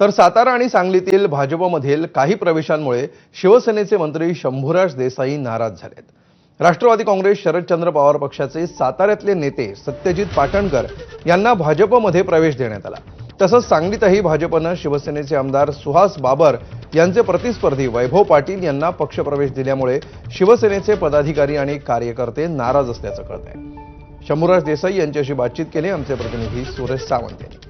तर सातारा आणि सांगलीतील भाजपमधील काही प्रवेशांमुळे शिवसेनेचे मंत्री शंभूराज देसाई नाराज झालेत. राष्ट्रवादी काँग्रेस शरदचंद्र पवार पक्षाचे साताऱ्यातले नेते सत्यजित पाटणकर यांना भाजपमध्ये प्रवेश देण्यात आला. तसंच सांगलीतही भाजपनं शिवसेनेचे आमदार सुहास बाबर यांचे प्रतिस्पर्धी वैभव पाटील यांना पक्षप्रवेश दिल्यामुळे शिवसेनेचे पदाधिकारी आणि कार्यकर्ते नाराज असल्याचं कळत आहे शंभूराज देसाई यांच्याशी बातचीत केली आमचे प्रतिनिधी सुरेश सावंत यांनी.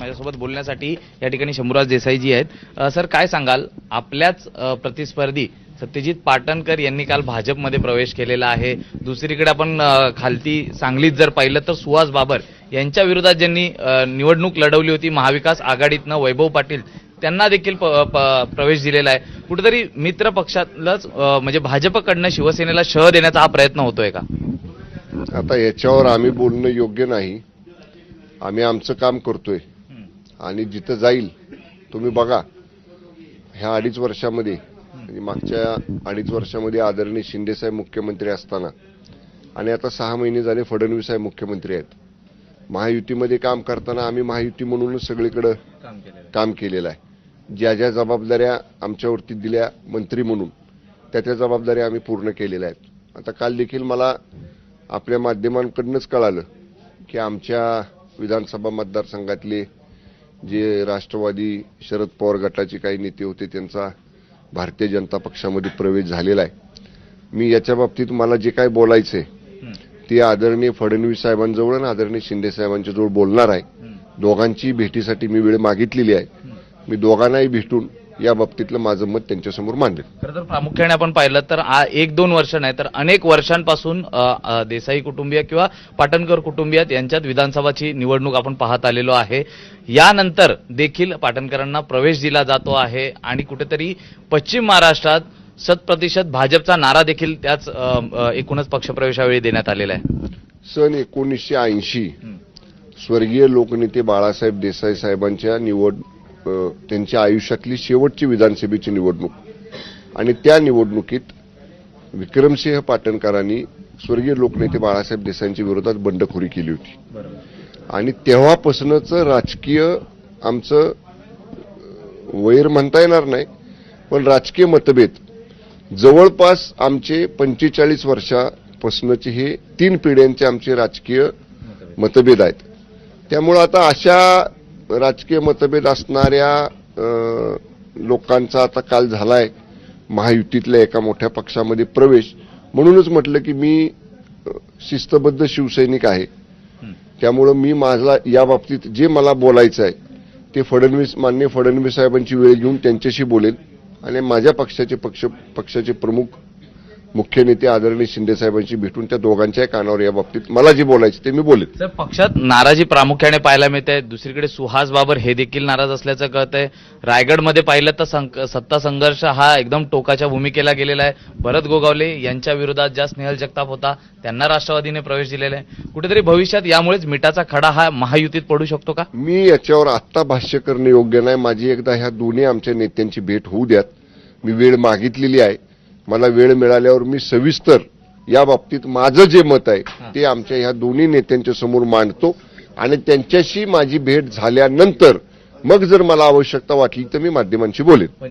माझ्यासोबत बोलण्यासाठी या ठिकाणी शंभूराज देसाईजी आहेत. सर काय सांगाल? आपल्याच प्रतिस्पर्धी सत्यजित पाटणकर यांनी काल भाजपमध्ये प्रवेश केलेला आहे. दुसरीकडे आपण खालती सांगलीत जर पाहिलं तर सुहास बाबर यांच्या विरोधात ज्यांनी निवडणूक लढवली होती महाविकास आघाडीतनं वैभव पाटील त्यांना देखील प- प- प्रवेश दिलेला आहे. कुठेतरी मित्र पक्षातलंच म्हणजे भाजपकडनं शिवसेनेला शह देण्याचा हा प्रयत्न होतोय का? आता याच्यावर आम्ही बोलणं योग्य नाही. आम्ही आमचं काम करतोय. आणि जिथं जाईल तुम्ही बघा. ह्या अडीच वर्षामध्ये म्हणजे मागच्या अडीच वर्षामध्ये आदरणीय शिंदेसाहेब मुख्यमंत्री असताना आणि आता सहा महिने झाले फडणवीस साहेब मुख्यमंत्री आहेत. महायुतीमध्ये काम करताना आम्ही महायुती म्हणूनच सगळीकडं काम केलेलं आहे. ज्या ज्या जबाबदाऱ्या आमच्यावरती दिल्या मंत्री म्हणून त्या त्या जबाबदाऱ्या आम्ही पूर्ण केलेल्या आहेत. आता काल देखील मला आपल्या माध्यमांकडूनच कळालं की आमच्या विधानसभा मतदारसंघातले जे राष्ट्रवादी शरद पवार गटाचे काही नेते होते त्यांचा भारतीय जनता पक्षामध्ये प्रवेश झालेला आहे. मी याच्या बाबतीत मला जे काय बोलायचंय ते आदरणीय फडणवीस साहेबांजवळ आणि आदरणीय शिंदे साहेबांच्या जवळ बोलणार आहे. दोघांची भेटीसाठी मी वेळ मागितलेली आहे. मी दोघांनाही भेटून या बाबतीतलं माझं मत त्यांच्यासमोर मांडेल. खरं तर प्रामुख्याने आपण पाहिलं तर एक दोन वर्ष नाही तर अनेक वर्षांपासून देसाई कुटुंबीय किंवा पाटणकर कुटुंबियात यांच्यात विधानसभाची निवडणूक आपण पाहत आलेलो आहे. यानंतर देखील पाटणकरांना प्रवेश दिला जातो आहे आणि कुठेतरी पश्चिम महाराष्ट्रात शतप्रतिशत भाजपचा नारा देखील त्याच एकूणच पक्षप्रवेशावेळी देण्यात आलेला आहे. सन एकोणीसशे ऐंशी स्वर्गीय लोकनेते बाळासाहेब देसाई साहेबांच्या निवड त्यांच्या आयुष्यातली शेवटची विधानसभेची निवडणूक. आणि त्या निवडणुकीत विक्रमसिंह पाटणकरांनी स्वर्गीय लोकनेते बाळासाहेब देसाईंच्या विरोधात बंडखोरी केली होती. आणि तेव्हापासूनच राजकीय आमचं वैर म्हणता येणार नाही पण राजकीय मतभेद जवळपास आमचे पंचेचाळीस वर्षापासूनचे हे तीन पिढ्यांचे आमचे राजकीय मतभेद आहेत. त्यामुळं आता अशा राजकीय मतभेद असणाऱ्या लोकांचा आता काल झालाय महायुतीतल्या एका मोठ्या पक्षामध्ये प्रवेश. म्हणूनच म्हटलं की मी शिस्तबद्ध शिवसैनिक आहे. त्यामुळं मी माझा या बाबतीत जे मला बोलायचं आहे ते फडणवीस मान्य फडणवीस साहेबांची वेळ घेऊन त्यांच्याशी बोलेल आणि माझ्या पक्षाचे पक्ष पक्षाचे प्रमुख मुख्य नेते आदरणीय शिंदे साहेबांशी भेटून त्या दोघांच्याही कानावर या बाबतीत मला जे बोलायचे ते मी बोलेन. सर पक्षात नाराजी प्रामुख्याने पाहायला मिळते. दुसरीकडे सुहास बाबर हे देखील नाराज असल्याचं कळतंय. रायगडमध्ये पाहिलं तर संक- सत्ता संघर्ष हा एकदम टोकाच्या भूमिकेला गेलेला आहे. भरत गोगावले यांच्या विरोधात ज्या स्नेहल जगताप होता त्यांना राष्ट्रवादीने प्रवेश दिलेला आहे. कुठेतरी भविष्यात यामुळेच मिठाचा खडा हा महायुतीत पडू शकतो का? मी याच्यावर आत्ता भाष्य करणे योग्य नाही. माझी एकदा ह्या दोन्ही आमच्या नेत्यांची भेट होऊ द्यात. मी वेळ मागितलेली आहे. मला वेळ मिळाल्यावर मी सविस्तर या बाबतीत माझं जे मत आहे ते आमच्या ह्या दोन्ही नेत्यांच्या समोर मांडतो. आणि त्यांच्याशी माझी भेट झाल्यानंतर मग जर मला आवश्यकता वाटली तर मी माध्यमांशी बोलेन.